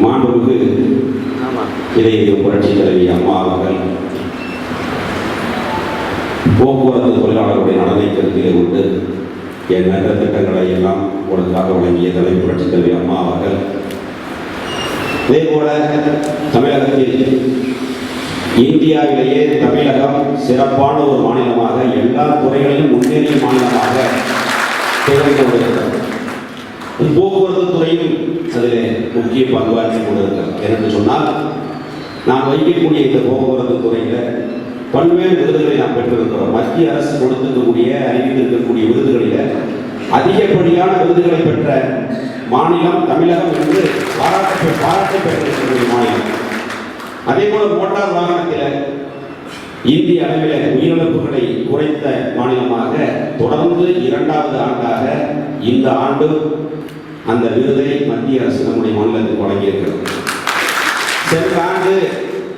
மாண்புமிகு இதய புரட்சி தலைவி அம்மா அவர்கள் போக்குவரத்து தொழிலாளர்களுடைய நலனை கருத்திலே கொண்டு என் நல்ல திட்டங்களை எல்லாம் உங்களுக்காக வழங்கிய தலைவி புரட்சி தலைவி அம்மா அவர்கள். அதே போல தமிழகத்தில் இந்தியாவிலேயே தமிழகம் சிறப்பான ஒரு மாநிலமாக எல்லா துறைகளிலும் முன்னேறிய மாநிலமாக திகழ்ந்து கொண்டிருக்கிறது போக்குவரத்து துறையும் அதில் முக்கிய பங்காற்றி கொண்டிருக்கிறது என்று சொன்னால் நான் வைக்கக்கூடிய இந்த போக்குவரத்து துறையில் பல்வேறு விருதுகளை நாம் பெற்றிருக்கிறோம். மத்திய அரசு கொடுத்திருக்கக்கூடிய அறிவித்திருக்கக்கூடிய விருதுகளில் அதிகப்படியான விருதுகளை பெற்ற மாநிலம் தமிழகம் என்று பாராட்ட பாராட்டை பெற்றிருக்கக்கூடிய மாநிலம். அதே போல மோட்டார் வாகனத்தில் இந்திய அளவில் உயிரிழப்புகளை குறைத்த மாநிலமாக தொடர்ந்து இரண்டாவது ஆண்டாக இந்த ஆண்டு அந்த விருதை மத்திய அரசு நம்முடைய மாநிலத்துக்கு வழங்கியிருக்கிறது. சென்ற ஆண்டு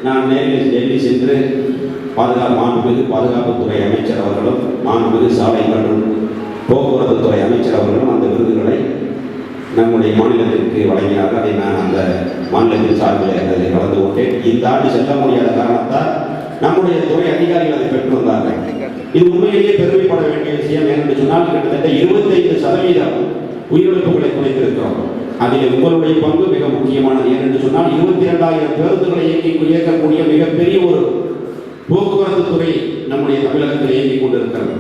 நான் நேரில் டெல்லி சென்று பாதுகாப்பு மாண்புமிகு பாதுகாப்புத்துறை அமைச்சர் அவர்களும் மாண்புமிகு சாலை மற்றும் போக்குவரத்துத்துறை அமைச்சர் அவர்களும் அந்த விருதுகளை நம்முடைய மாநிலத்திற்கு வழங்கினார்கள். அதை நான் அந்த மாநிலத்தின் சார்பில் அதை கலந்து கொண்டேன். இந்த ஆண்டு செல்ல முடியாத காரணத்தால் நம்முடைய துறை அதிகாரிகள் அதை பெற்று வந்தார்கள் இது உண்மையிலேயே பெருமைப்பட வேண்டிய விஷயம். ஏனென்று சொன்னால் கிட்டத்தட்ட இருபத்தைந்து சதவீதம் உயிரிழப்புகளை குறைத்திருக்கிறோம். அதில் உங்களுடைய பங்கு மிக முக்கியமானது. ஏனென்று சொன்னால் இருபத்தி இரண்டாயிரம் பேருந்துகளை இயக்கி இயக்கக்கூடிய மிகப்பெரிய ஒரு போக்குவரத்து துறை நம்முடைய தமிழகத்தில் இயங்கிக் கொண்டிருக்கிறது.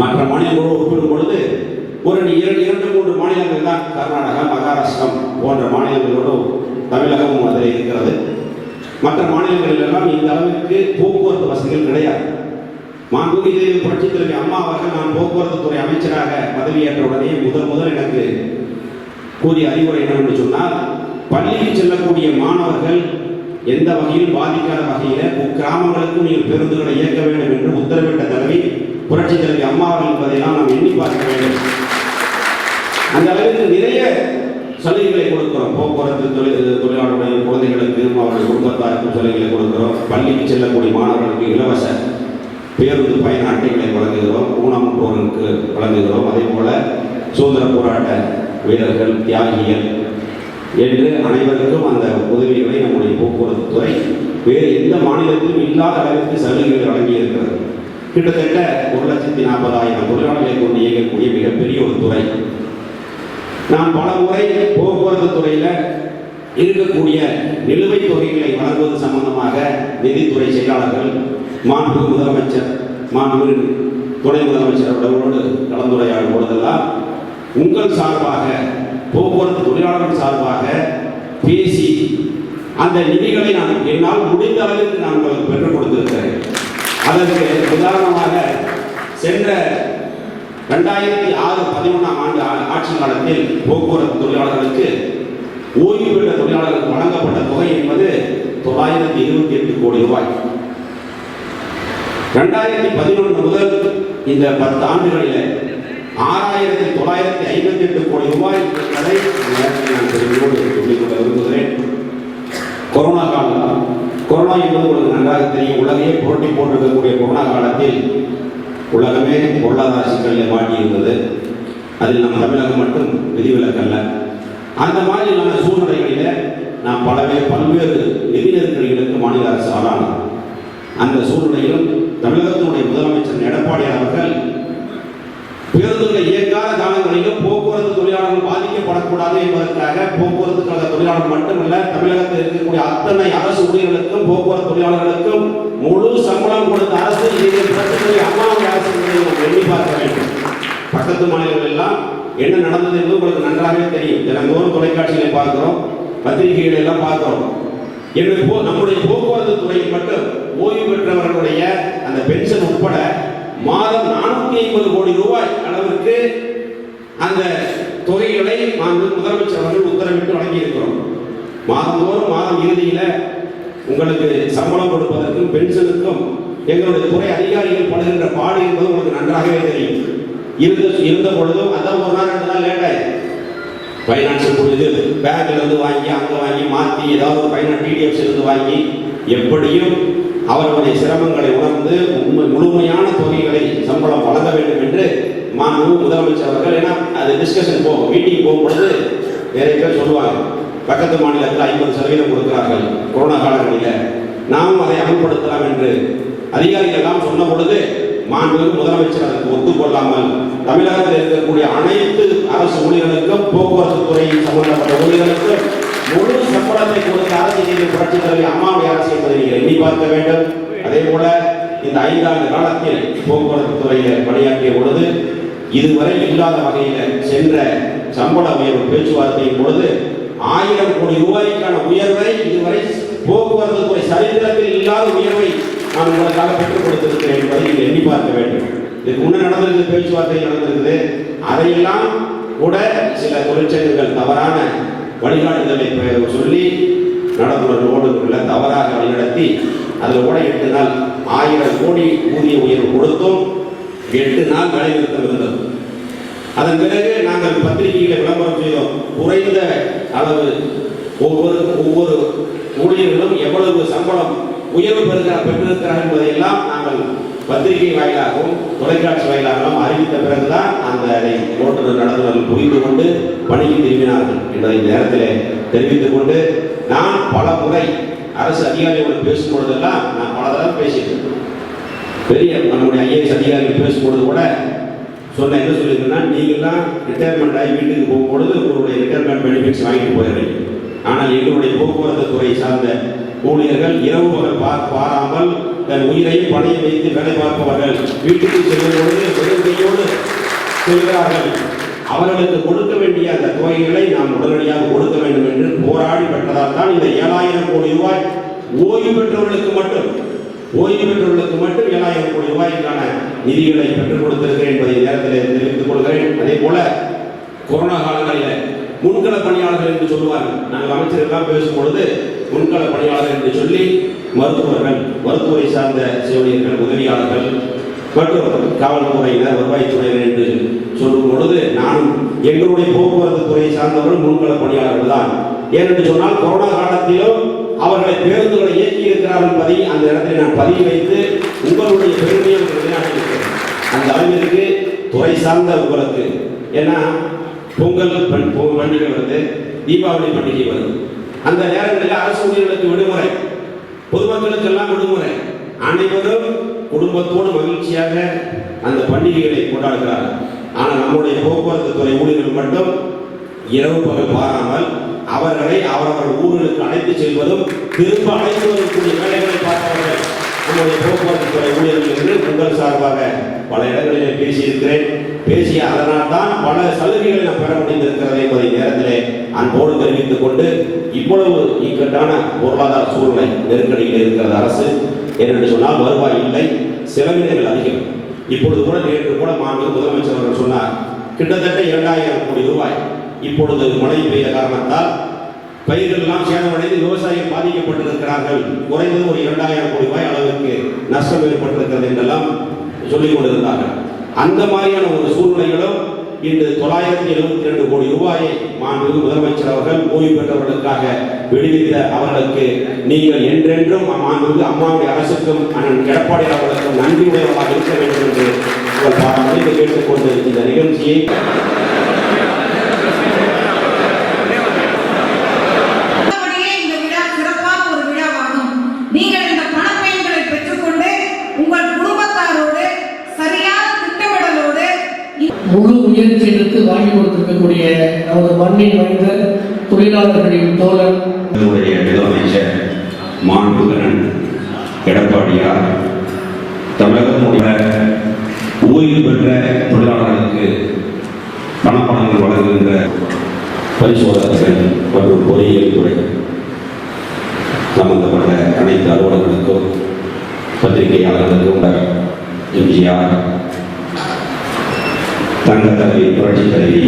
மற்ற மாநிலங்களோடு ஒப்பிடும் பொழுது ஒரு இரண்டு இரண்டு மூன்று மாநிலங்கள் தான் கர்நாடகா மகாராஷ்டிரம் போன்ற மாநிலங்களோடு தமிழகமும் அதில் இருக்கிறது. மற்ற மாநிலங்களிலெல்லாம் இந்த அளவிற்கு போக்குவரத்து வசதிகள் கிடையாது. மாண்புமிகு புரட்சி தலைவி அம்மா அவர்கள் நான் போக்குவரத்து துறை அமைச்சராக பதவியேற்ற உடனே முதல் முதல் எனக்கு கூறிய அறிவுரை என்னவென்று சொன்னால் பள்ளிக்கு செல்லக்கூடிய மாணவர்கள் எந்த வகையில் பாதிக்காத வகையில் கிராமங்களுக்கும் நீங்கள் பேருந்துகளை இயக்க வேண்டும் என்று உத்தரவிட்ட தலைவி புரட்சி தலைவி அம்மா அவர்கள் என்பதையெல்லாம் நாம் எண்ணி பார்க்க வேண்டும். அந்த அளவிற்கு நிறைய சலுகைகளை கொடுக்கிறோம். போக்குவரத்து தொழில் தொழிலாளர்களுடைய குழந்தைகளுக்கும் அவருடைய குடும்பத்தாருக்கும் சலுகைகளை கொடுக்கிறோம். பள்ளிக்கு செல்லக்கூடிய மாணவர்களுக்கு இலவச பேருந்து பயண அட்டைகளை வழங்குகிறோம் ஊனமுற்றோருக்கு வழங்குகிறோம். அதே போல சுதந்திர போராட்ட வீரர்கள் தியாகிகள் என்று அனைவருக்கும் அந்த உதவிகளை நம்முடைய போக்குவரத்து துறை வேறு எந்த மாநிலத்திலும் இல்லாத அளவிற்கு சலுகைகள் வழங்கியிருக்கிறது. கிட்டத்தட்ட ஒரு லட்சத்தி நாற்பதாயிரம் தொழிலாளர்களை கொண்டு இயங்கக்கூடிய மிகப்பெரிய ஒரு துறை. நான் பல முறை போக்குவரத்து துறையில் இருக்கக்கூடிய நிலுவைத் தொகைகளை வழங்குவது சம்பந்தமாக நிதித்துறை செயலாளர்கள் மாண்பு முதலமைச்சர் மாண்பு துணை முதலமைச்சர் அவர்களோடு கலந்துரையாடும் பொழுதெல்லாம் உங்கள் சார்பாக போக்குவரத்து தொழிலாளர்கள் சார்பாக பேசி அந்த நிதிகளை நான் என்னால் முடிந்த அளவிற்கு நான் உங்களுக்கு பெற்றுக் கொடுத்திருக்கிறேன். அதற்கு உதாரணமாக சென்ற ரெண்டாயிரத்தி ஆறு பதிமூணாம் ஆண்டு ஆ- ஆட்சி காலத்தில் போக்குவரத்து தொழிலாளர்களுக்கு ஓய்வு பெற்ற தொழிலாளர்களுக்கு வழங்கப்பட்ட தொகை என்பது தொள்ளாயிரத்தி இருபத்தி எட்டு கோடி ரூபாய். ரெண்டாயிரத்தி பதினொன்று முதல் இந்த பத்து ஆண்டுகளில் ஆறாயிரத்தி தொள்ளாயிரத்தி ஐம்பத்தி எட்டு கோடி ரூபாய் என்பதை நான் பெருமையோடு விரும்புகிறேன். கொரோனா காலம்? கொரோனா என்பது உங்களுக்கு நன்றாக தெரியும். உலகையே புரட்டி போட்டிருக்கக்கூடிய கொரோனா காலத்தில் உலகமே பொருளாதார சிக்கலில் மாட்டியிருந்தது. அதில் நம்ம தமிழகம் மட்டும் விதிவிலக்கல்ல. அந்த மாதிரியான சூழ்நிலைகளில் நாம் பலவே பல்வேறு நிதி நெருக்கடிகளுக்கு மாநில அரசு ஆளானோம் அந்த சூழ்நிலையிலும் தமிழகத்தினுடைய முதலமைச்சர் எடப்பாடி அவர்கள் பேருந்துகளை இயக்காத காலங்களிலும் போக்குவரத்து தொழிலாளர்கள் பாதிக்கப்படக்கூடாது என்பதற்காக போக்குவரத்து கழக தொழிலாளர்கள் மட்டுமல்ல தமிழகத்தில் இருக்கக்கூடிய அத்தனை அரசு ஊழியர்களுக்கும் போக்குவரத்து தொழிலாளர்களுக்கும் முழு சம்பளம் கொடுத்த அரசு இதை பிரச்சனை அம்மாவுடைய அரசு எண்ணி பார்க்க வேண்டும். பக்கத்து மாநிலங்கள் எல்லாம் என்ன நடந்தது என்பது உங்களுக்கு நன்றாகவே தெரியும். தினந்தோறும் தொலைக்காட்சிகளை பார்க்கிறோம். பத்திரிகைகளை எல்லாம் பார்க்கிறோம். எனவே போ நம்முடைய போக்குவரத்து துறையில் மட்டும் ஓய்வு பெற்றவர்களுடைய அந்த பென்ஷன் உட்பட மாதம் நானூற்றி ஐம்பது கோடி ரூபாய் அளவிற்கு அந்த தொகைகளை நாங்கள் முதலமைச்சர் அவர்கள் உத்தரவிட்டு வழங்கியிருக்கிறோம். மாதந்தோறும் மாதம் இறுதியில் உங்களுக்கு சம்பளம் கொடுப்பதற்கும் பென்ஷனுக்கும் எங்களுடைய துறை அதிகாரிகள் படுகின்ற பாடு என்பது உங்களுக்கு நன்றாகவே தெரியும். இருந்த இருந்த பொழுதும் அதான் ஒரு நாள் ரெண்டு நாள் லேட் ஆயிடுச்சு. ஃபைனான்ஸ் இது பேங்க்ல இருந்து வாங்கி அங்கே வாங்கி மாற்றி ஏதாவது ஒரு ஃபைனான்ஸ் டிடிஎஃப்ஸ் இருந்து வாங்கி எப்படியும் அவர்களுடைய சிரமங்களை உணர்ந்து உண்மை முழுமையான தொகைகளை சம்பளம் வழங்க வேண்டும் என்று மாண்பு முதலமைச்சர் அவர்கள் ஏன்னா அது டிஸ்கஷன் போகும் மீட்டிங் போகும் பொழுது நிறைய பேர் சொல்லுவாங்க. பக்கத்து மாநிலத்தில் ஐம்பது சதவீதம் கொடுக்கிறார்கள் கொரோனா காலங்களில் நாம் அதை அமல்படுத்தலாம் என்று அதிகாரிகள் எல்லாம் சொன்ன பொழுது மாண்புமிகு முதலமைச்சர் அதற்கு ஒத்துக்கொள்ளாமல் தமிழகத்தில் இருக்கக்கூடிய அனைத்து அரசு ஊழியர்களுக்கும் போக்குவரத்து துறை சம்பந்தப்பட்ட ஊழியர்களுக்கும் முழு சம்பளத்தை கொடுத்த அரசு செய்த புரட்சி தலைவி அம்மாவுடைய அரசு என்பதை நீங்கள் எண்ணி பார்க்க வேண்டும். அதே போல இந்த ஐந்தாண்டு காலத்தில் போக்குவரத்து துறையில் பணியாற்றிய பொழுது இதுவரை இல்லாத வகையில் சென்ற சம்பள உயர்வு பேச்சுவார்த்தையின் பொழுது ஆயிரம் கோடி ரூபாய்க்கான உயர்வை இதுவரை போக்குவரத்து துறை சரித்திரத்தில் இல்லாத உயர்வை நான் உங்களுக்காக பெற்றுக் கொடுத்திருக்கிறேன் என்பதை நீங்கள் எண்ணி பார்க்க வேண்டும். இதுக்கு முன்னே நடந்திருக்கு பேச்சுவார்த்தை நடந்திருக்குது அதையெல்லாம் கூட சில தொழிற்சங்கங்கள் தவறான வழிகாட்டுதலை சொல்லி சொல்லி நடத்துனர்களோடு தவறாக வழிநடத்தி அதில் கூட எட்டு நாள் ஆயிரம் கோடி ஊதிய உயர்வு கொடுத்தும். எட்டு நாள் வேலைநிறுத்தம் இருந்தது. அதன் பிறகு நாங்கள் பத்திரிகைகளை விளம்பரம் செய்தோம். குறைந்த அளவு ஒவ்வொரு ஒவ்வொரு ஊழியர்களும் எவ்வளவு சம்பளம் உயர்வு பெறுகிற பெற்றிருக்கிறார் என்பதையெல்லாம் நாங்கள் பத்திரிகை வாயிலாகவும் தொலைக்காட்சி வாயிலாகவும் அறிவித்த பிறகுதான் அந்த அதை ஓட்டுநர் நடத்துனர்கள் புரிந்து கொண்டு பணியில் திரும்பினார்கள் என்பதை நேரத்தில் தெரிவித்துக் கொண்டு நான் பல முறை அரசு அதிகாரிகளோடு பேசும்பொழுதெல்லாம் நான் பல தடவை பேசியிருக்கேன். பெரிய நம்முடைய ஐஏஎஸ் அதிகாரிகள் பேசும்பொழுது கூட சொன்ன என்ன சொல்லியிருந்தேன்னா நீங்கள்லாம் ரிட்டையர்மெண்ட் ஆகி வீட்டுக்கு போகும்பொழுது உங்களுடைய ரிட்டையர்மெண்ட் பெனிஃபிட்ஸ் வாங்கிட்டு போயிடுறீங்க. ஆனால் எங்களுடைய போக்குவரத்து துறை சார்ந்த ஊழியர்கள் இரவு பகல் பார் பாராமல் தன் உயிரை பணையை வைத்து வேலை பார்ப்பவர்கள். வீட்டுக்கு செல்லும் பொழுது வெறுமையோடு செல்கிறார்கள் அவர்களுக்கு கொடுக்க வேண்டிய அந்த தொகைகளை நாம் உடனடியாக கொடுக்க வேண்டும் என்று போராடி பெற்றதால் தான் இந்த ஏழாயிரம் கோடி ரூபாய் ஓய்வு பெற்றவர்களுக்கு மட்டும் ஓய்வு பெற்றவர்களுக்கு மட்டும் ஏழாயிரம் கோடி ரூபாய்க்கான நிதிகளை பெற்றுக் கொடுத்திருக்கிறேன் என்பதை நேரத்தில் தெரிவித்துக் கொள்கிறேன். அதே போல கொரோனா காலங்களில் முன்கள பணியாளர்கள் என்று சொல்லுவார்கள். நாங்கள் அமைச்சர்கள்லாம் பேசும் பொழுது முன்கள பணியாளர்கள் என்று சொல்லி மருத்துவர்கள் மருத்துவரை சார்ந்த செவிலியர்கள் உதவியாளர்கள் மற்றும் காவல்துறையினர் வருவாய்த்துறையினர் என்று சொல்லும் பொழுது நானும் எங்களுடைய போக்குவரத்து துறையை சார்ந்தவர்கள் முன்கள பணியாளர்கள் தான். ஏனென்று சொன்னால் கொரோனா காலத்திலும் அவர்களை பேருந்துகளை இயக்கி இருக்கிறார் என்பதை அந்த இடத்தை நான் பதிவு வைத்து உங்களுடைய பெருமையை நிலைநாட்டியிருக்கிறேன் அந்த அளவிற்கு துறை சார்ந்த உங்களுக்கு. ஏன்னா பொங்கல் பண்- பண்டிகை வருது தீபாவளி பண்டிகை வருது. அந்த நேரங்களில் அரசு ஊழியர்களுக்கு விடுமுறை. பொதுமக்களுக்கு எல்லாம் விடுமுறை. அனைவரும் குடும்பத்தோடு மகிழ்ச்சியாக அந்த பண்டிகைகளை கொண்டாடுகிறார்கள். ஆனால் நம்முடைய போக்குவரத்து துறை ஊழியர்கள் மட்டும் இரவு பகல் பாராமல் அவர்களை அவரவர் ஊர்களுக்கு அழைத்து செல்வதும் திரும்ப அழைத்து வரக்கூடிய வேலைகளை பார்ப்பவர்கள் நம்முடைய போக்குவரத்து துறை ஊழியர்களுக்கு உங்கள் சார்பாக பல இடங்களிலே பேசியிருக்கிறேன். பேசிய அதனால் தான் பல சலுகைகளை நாம் பெற முடிந்திருக்கிறது என்பதை நேரத்திலே அன்போடு தெரிவித்துக் கொண்டு இவ்வளவு இக்கட்டான பொருளாதார சூழ்நிலை நெருக்கடியில் இருக்கிறது அரசு. என்று சொன்னால் வருவாய் இல்லை செலவினங்கள் அதிகம். இப்பொழுது கூட நேற்று கூட மாண்பு முதலமைச்சர் அவர்கள் சொன்னார் கிட்டத்தட்ட இரண்டாயிரம் கோடி ரூபாய் இப்பொழுது மழை பெய்த காரணத்தால் பயிர்கள் எல்லாம் சேதமடைந்து விவசாயிகள் பாதிக்கப்பட்டிருக்கிறார்கள். குறைந்தது ஒரு இரண்டாயிரம் கோடி ரூபாய் அளவிற்கு நஷ்டம் ஏற்பட்டிருக்கிறது என்றெல்லாம் சொல்லிக் கொண்டிருந்தார்கள். அந்த மாதிரியான ஒரு சூழ்நிலைகளும் இன்று தொள்ளாயிரத்தி எழுபத்தி ரெண்டு கோடி ரூபாயை மாண்பு முதலமைச்சர் அவர்கள் ஓய்வு பெற்றவர்களுக்காக விடுவித்த அவர்களுக்கு நீங்கள் என்றென்றும் மாண்புமிகு அம்மாவுடைய அரசுக்கும் அண்ணன் எடப்பாடி அவர்களுக்கும் நன்றி உடையவர்களாக இருக்க வேண்டும் என்று உங்கள் பாராமணிக்கு கேட்டுக்கொண்டு இந்த நிகழ்ச்சியை உள்ளபடியே இந்த விழா சிறப்பான ஒரு விழாவாகும் நீங்கள் இந்த பணப்பயன்களை பெற்றுக்கொண்டு உங்கள் குடும்பத்தாரோடு சரியான திட்டமிடலோடு முழு முயற்சி எடுத்து வாங்கி கொடுத்திருக்கக்கூடிய நமது மண்ணின் வாய்ந்த தொழிலாளர்களின் தோழன் நம்முடைய முதலமைச்சர் மாண்புகரன் எடப்பாடியார் தமிழகத்தினுடைய ஓய்வு பெற்ற தொழிலாளர்களுக்கு பணப்பணங்கள் வழங்குகின்ற பரிசோதகர்கள் மற்றும் பொறியியல் துறை சம்பந்தப்பட்ட அனைத்து அலுவலர்களுக்கும் பத்திரிகையாளர்களுக்கும் எம்ஜிஆர் தங்க தலைவி புரட்சி தலைவி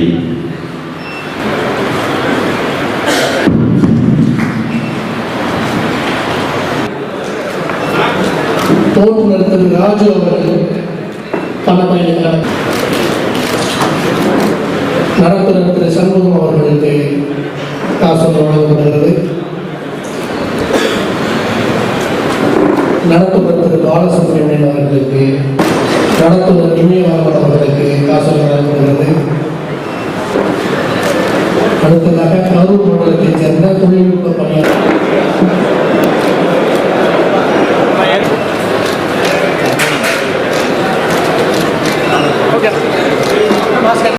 ஓட்டுநர் திரு ராஜு அவர்கள் பணப்பயன்களை நடத்துனர் திரு சண்முகம் அவர்களுக்கு காசோலை வழங்கப்படுகிறது. நடத்துனர் திரு பாலசுப்ரமணியன் அவர்களுக்கு நடத்துனர் இமயவாகன்